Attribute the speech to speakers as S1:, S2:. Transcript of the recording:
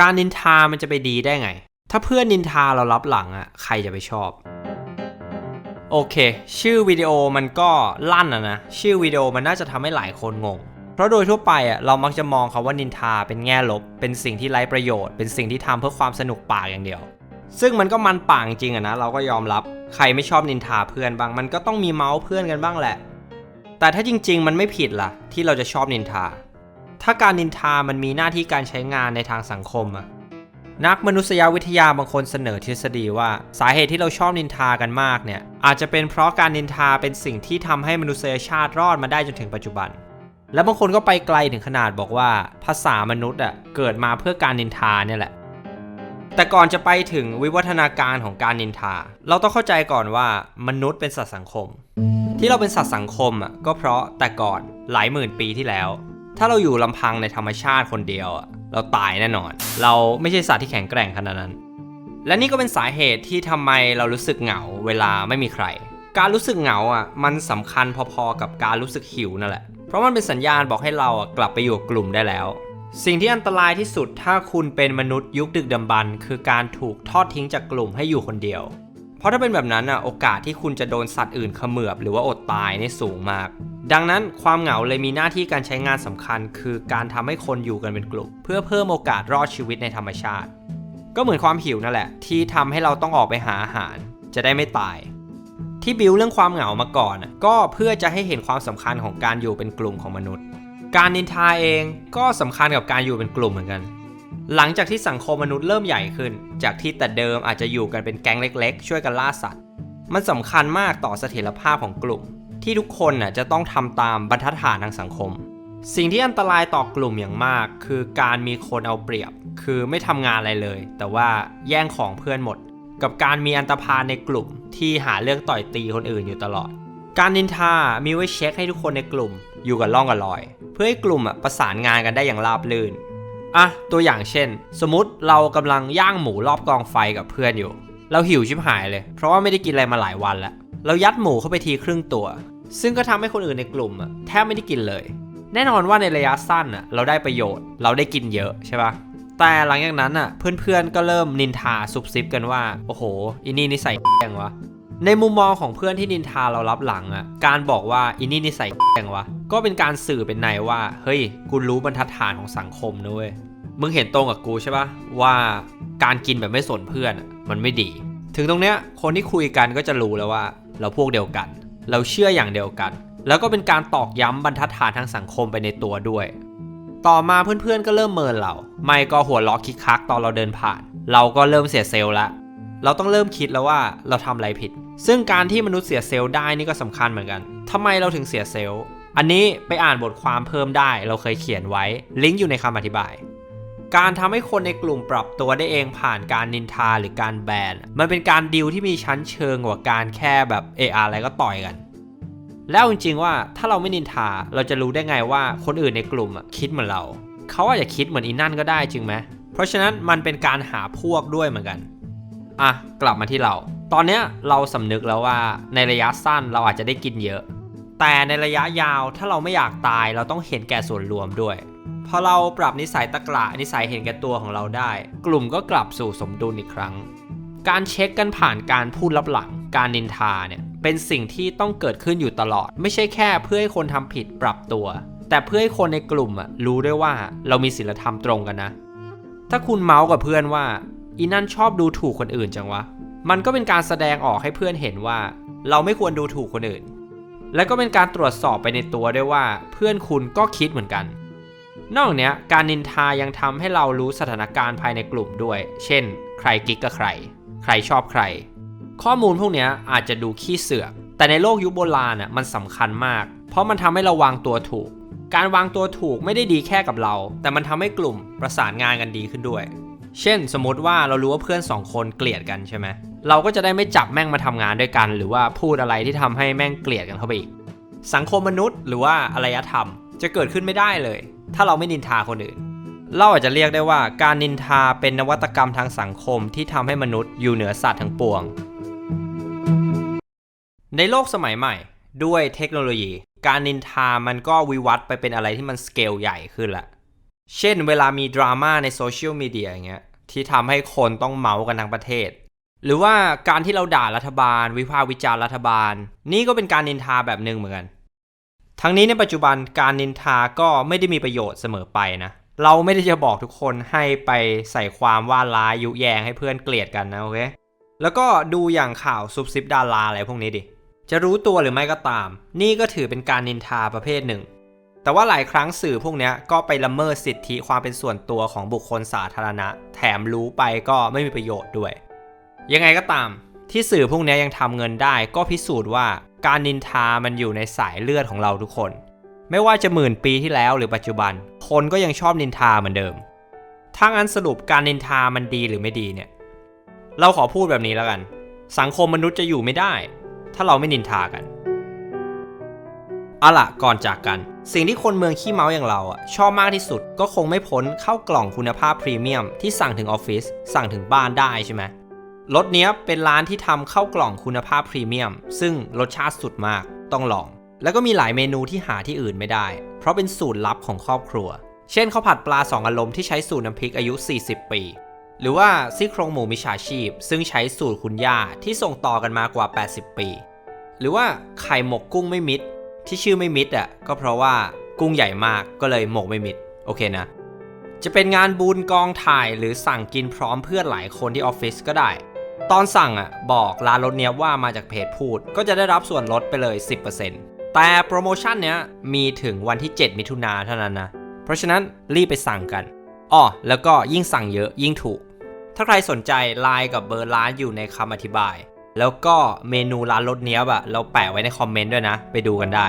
S1: การนินทามันจะไปดีได้ไง ถ้าเพื่อนนินทาเรารับหลังอะใครจะไปชอบ โอเค ชื่อวิดีโอมันก็ลั่นอะนะ ชื่อวิดีโอมันน่าจะทำให้หลายคนงง เพราะโดยทั่วไปอะเรามักจะมองคาว่านินทาเป็นแง่ลบ เป็นสิ่งที่ไร้ประโยชน์ เป็นสิ่งที่ทำเพื่อความสนุกปากอย่างเดียว ซึ่งมันก็มันปากจริงอะนะ เราก็ยอมรับ ใครไม่ชอบนินทาเพื่อนบ้าง มันก็ต้องมีเมาส์เพื่อนกันบ้างแหละ แต่ถ้าจริง ๆ มันไม่ผิดล่ะ ที่เราจะชอบนินทา ถ้าการนินทามันมีหน้าที่การใช้งานในทางสังคมอะนักมนุษยวิทยาบางคนเสนอทฤษฎีว่า สาเหตุที่เราชอบนินทากันมากเนี่ย อาจจะเป็นเพราะการนินทาเป็นสิ่งที่ทำให้มนุษยชาติรอดมาได้จนถึงปัจจุบัน และบางคนก็ไปไกลถึงขนาดบอกว่า ภาษามนุษย์อะเกิดมาเพื่อการนินทาเนี่ยแหละ แต่ก่อนจะไปถึงวิวัฒนาการของการนินทา เราต้องเข้าใจก่อนว่ามนุษย์เป็นสัตว์สังคม ที่เราเป็นสัตว์สังคมอะก็เพราะแต่ก่อนหลายหมื่นปีที่แล้ว ถ้าเราอยู่ลำพังในธรรมชาติคนเดียวอะเราตายแน่นอน เราไม่ใช่สัตว์ที่แข็งแกร่งขนาดนั้น และนี่ก็เป็นสาเหตุที่ทำไมเรารู้สึกเหงาเวลาไม่มีใคร การรู้สึกเหงาอะมันสำคัญพอๆกับการรู้สึกหิวนั่นแหละ เพราะมันเป็นสัญญาณบอกให้เราอะกลับไปอยู่กับกลุ่มได้แล้ว สิ่งที่อันตรายที่สุดถ้าคุณเป็นมนุษย์ยุคดึกดำบรรพ์คือการถูกทอดทิ้งจากกลุ่มให้อยู่คนเดียว เพราะถ้าเป็นแบบนั้นอะโอกาสที่คุณจะโดนสัตว์อื่นเขมือบหรือว่าอดตายนี่สูงมาก ดังนั้นความเหงาเลยมีหน้าที่การใช้งานสำคัญ คือการทำให้คนอยู่กันเป็นกลุ่ม เพื่อเพิ่มโอกาสรอดชีวิตในธรรมชาติ ก็เหมือนความหิวนั่นแหละ ที่ทำให้เราต้องออกไปหาอาหาร จะได้ไม่ตาย ที่บิวเรื่องความเหงามาก่อนน่ะก็เพื่อจะให้เห็นความสำคัญของการอยู่เป็นกลุ่มของมนุษย์ การนินทาเองก็สำคัญกับการอยู่เป็นกลุ่มเหมือนกัน หลังจากที่สังคมมนุษย์เริ่มใหญ่ขึ้น จากที่แต่เดิมอาจจะอยู่กันเป็นแก๊งเล็กๆ ช่วยกันล่าสัตว์ มันสำคัญมากต่อเสถียรภาพของกลุ่ม ที่ทุกคนน่ะจะต้องทำตามบรรทัดฐานทางสังคม สิ่งที่อันตรายต่อกลุ่มอย่างมาก คือการมีคนเอาเปรียบ คือไม่ทำงานอะไรเลย แต่ว่าแย่งของเพื่อนหมด กับการมีอันตพาลในกลุ่ม ที่หาเรื่องต่อยตีคนอื่นอยู่ตลอด การนินทา มีไว้เช็คให้ทุกคนในกลุ่ม อยู่กับล่องกับลอย เพื่อให้กลุ่มประสานงานกันได้อย่างราบรื่น อะตัวอย่างเช่น สมมติเรากำลังย่างหมูรอบกองไฟกับเพื่อนอยู่ เราหิวชิบหายเลย เพราะว่าไม่ได้กินอะไรมาหลายวันแล้ว เรายัดหมูเข้าไปทีครึ่งตัว ซึ่งก็ทำให้คนอื่นในกลุ่มอะแทบไม่ได้กินเลย แน่นอนว่าในระยะสั้นอะเราได้ประโยชน์ เราได้กินเยอะใช่ปะแต่หลังจากนั้นอะเพื่อนๆก็เริ่มนินทาซุบซิบกันว่า โอ้โหอินี่นิสัยแย่งวะ ในมุมมองของเพื่อนที่นินทาเรารับหลังอะการบอกว่าอินนี่นิสัยแย่งวะ ก็เป็นการสื่อเป็นในว่า เฮ้ยกูรู้บรรทัดฐานของสังคมนะเว้ย มึงเห็นตรงกับกูใช่ปะว่าการกินแบบไม่สนเพื่อนมันไม่ดี ถึงตรงเนี้ยคนที่คุยกันก็จะรู้แล้วว่า เราพวกเดียวกัน เราเชื่ออย่างเดียวกัน แล้วก็เป็นการตอกย้ำบรรทัดฐานทางสังคมไปในตัวด้วย ต่อมาเพื่อนๆก็เริ่มเมินเรา ไม่ก็หัวล้อคิกคักตอนเราเดินผ่าน เราก็เริ่มเสียเซลล์ละ เราต้องเริ่มคิดแล้วว่าเราทำอะไรผิด ซึ่งการที่มนุษย์เสียเซลล์ได้นี่ก็สำคัญเหมือนกันทำไมเราถึงเสียเซลล์ อันนี้ไปอ่านบทความเพิ่มได้ เราเคยเขียนไว้ ลิงก์อยู่ในคำอธิบาย การทำให้คนในกลุ่มปรับตัวได้เองผ่านการนินทาหรือการแบน มันเป็นการดิวที่มีชั้นเชิงกว่าการแค่แบบเอออะไรก็ต่อยกัน แล้วจริงๆว่าถ้าเราไม่นินทาเราจะรู้ได้ไงว่าคนอื่นในกลุ่มคิดเหมือนเรา เขาอาจจะคิดเหมือนอีนั่นก็ได้จริงไหมเพราะฉะนั้นมันเป็นการหาพวกด้วยเหมือนกันอะกลับมาที่เรา ตอนเนี้ยเราสำนึกแล้วว่าในระยะสั้นเราอาจจะได้กินเยอะ แต่ในระยะยาวถ้าเราไม่อยากตายเราต้องเห็นแก่ส่วนรวมด้วยพอเราปรับนิสัยตะกละนิสัยเห็นแก่ตัวของเราได้ กลุ่มก็กลับสู่สมดุลอีกครั้ง การเช็คกันผ่านการพูดลับหลัง การนินทาเนี่ยเป็นสิ่งที่ต้องเกิดขึ้นอยู่ตลอด ไม่ใช่แค่เพื่อให้คนทำผิดปรับตัว แต่เพื่อให้คนในกลุ่มอะรู้ด้วยว่าเรามีศีลธรรมตรงกันนะ ถ้าคุณเมาส์กับเพื่อนว่า อีนั่นชอบดูถูกคนอื่นจังวะ มันก็เป็นการแสดงออกให้เพื่อนเห็นว่า เราไม่ควรดูถูกคนอื่น และก็เป็นการตรวจสอบไปในตัวด้วยว่า เพื่อนคุณก็คิดเหมือนกัน นอกจากเนี้ยการนินทายังทำให้เรารู้สถานการณ์ภายในกลุ่มด้วย เช่น ใครกิ๊กกับใคร ใครชอบใคร ข้อมูลพวกเนี้ยอาจจะดูขี้เสือก แต่ในโลกยุคโบราณน่ะมันสำคัญมาก เพราะมันทำให้เราวางตัวถูก การวางตัวถูกไม่ได้ดีแค่กับเรา แต่มันทำให้กลุ่มประสานงานกันดีขึ้นด้วย เช่น สมมติว่าเรารู้ว่าเพื่อนสองคนเกลียดกันใช่ไหม เราก็จะได้ไม่จับแม่งมาทำงานด้วยกัน หรือว่าพูดอะไรที่ทำให้แม่งเกลียดกันเข้าไปอีก สังคมมนุษย์หรือว่าอารยธรรม จะเกิดขึ้นไม่ได้เลย ถ้าเราไม่นินทาคนอื่น เราอาจจะเรียกได้ว่าการนินทาเป็นนวัตกรรมทางสังคมที่ทำให้มนุษย์อยู่เหนือสัตว์ทั้งปวง ในโลกสมัยใหม่ ด้วยเทคโนโลยี การนินทามันก็วิวัฒน์ไปเป็นอะไรที่มันสเกลใหญ่ขึ้นละเช่น เวลามีดราม่าในโซเชียลมีเดียอย่างเงี้ยที่ทำให้คนต้องเมาส์กันทั้งประเทศ หรือว่าการที่เราด่ารัฐบาล วิพากษ์วิจารณ์รัฐบาล นี่ก็เป็นการนินทาแบบหนึ่งเหมือนกัน ทั้งนี้ในปัจจุบันการนินทาก็ไม่ได้มีประโยชน์เสมอไปนะเราไม่ได้จะบอกทุกคนให้ไปใส่ความว่าร้ายยุแยงให้เพื่อนเกลียดกันนะโอเคแล้วก็ดูอย่างข่าวซุบซิบดาราอะไรพวกนี้ดิ จะรู้ตัวหรือไม่ก็ตาม นี่ก็ถือเป็นการนินทาประเภทหนึ่ง แต่ว่าหลายครั้งสื่อพวกนี้ก็ไปละเมิดสิทธิความเป็นส่วนตัวของบุคคลสาธารณะ แถมรู้ไปก็ไม่มีประโยชน์ด้วย ยังไงก็ตาม ที่สื่อพวกนี้ยังทำเงินได้ ก็พิสูจน์ว่าการนินทามันอยู่ในสายเลือดของเราทุกคน ไม่ว่าจะหมื่นปีที่แล้วหรือปัจจุบัน คนก็ยังชอบนินทาเหมือนเดิมถ้างั้นสรุปการนินทามันดีหรือไม่ดีเนี่ย เราขอพูดแบบนี้แล้วกัน สังคมมนุษย์จะอยู่ไม่ได้ ถ้าเราไม่นินทากันเอาล่ะก่อนจากกัน สิ่งที่คนเมืองขี้เมาอย่างเราอะชอบมากที่สุดก็คงไม่พ้นเข้ากล่องคุณภาพพรีเมียมที่สั่งถึงออฟฟิศสั่งถึงบ้านได้ใช่ไหม รถเนี้ยเป็นร้านที่ทำเข้ากล่องคุณภาพพรีเมียม ซึ่งรสชาติสุดมากต้องลอง แล้วก็มีหลายเมนูที่หาที่อื่นไม่ได้ เพราะเป็นสูตรลับของครอบครัว เช่นข้าวผัดปลาสองอารมณ์ที่ใช้สูตรน้ำพริกอายุ 40 ปี หรือว่าซี่โครงหมูมิชาชีพ ซึ่งใช้สูตรคุณย่าที่ส่งต่อกันมากว่า 80 ปี หรือว่าไข่หมกกุ้งไม่มิด ที่ชื่อไม่มิดอะก็เพราะว่ากุ้งใหญ่มากก็เลยหมกไม่มิดโอเคนะ จะเป็นงานบุญกองถ่ายหรือสั่งกินพร้อมเพื่อนหลายคนที่ออฟฟิศก็ได้ ตอนสั่งอะบอกร้านรถเนี้ยว่ามาจากเพจพูด ก็จะได้รับส่วนลดไปเลย 10%แต่โปรโมชั่นเนี้ยมีถึงวันที่ 7 มิถุนาเท่านั้นนะ เพราะฉะนั้นรีบไปสั่งกันอ้อแล้วก็ยิ่งสั่งเยอะยิ่งถูก ถ้าใครสนใจไลน์กับเบอร์ร้านอยู่ในคำอธิบาย แล้วก็เมนูร้านรถเนี้ยบอะเราแปะไว้ในคอมเมนต์ด้วยนะ ไปดูกันได้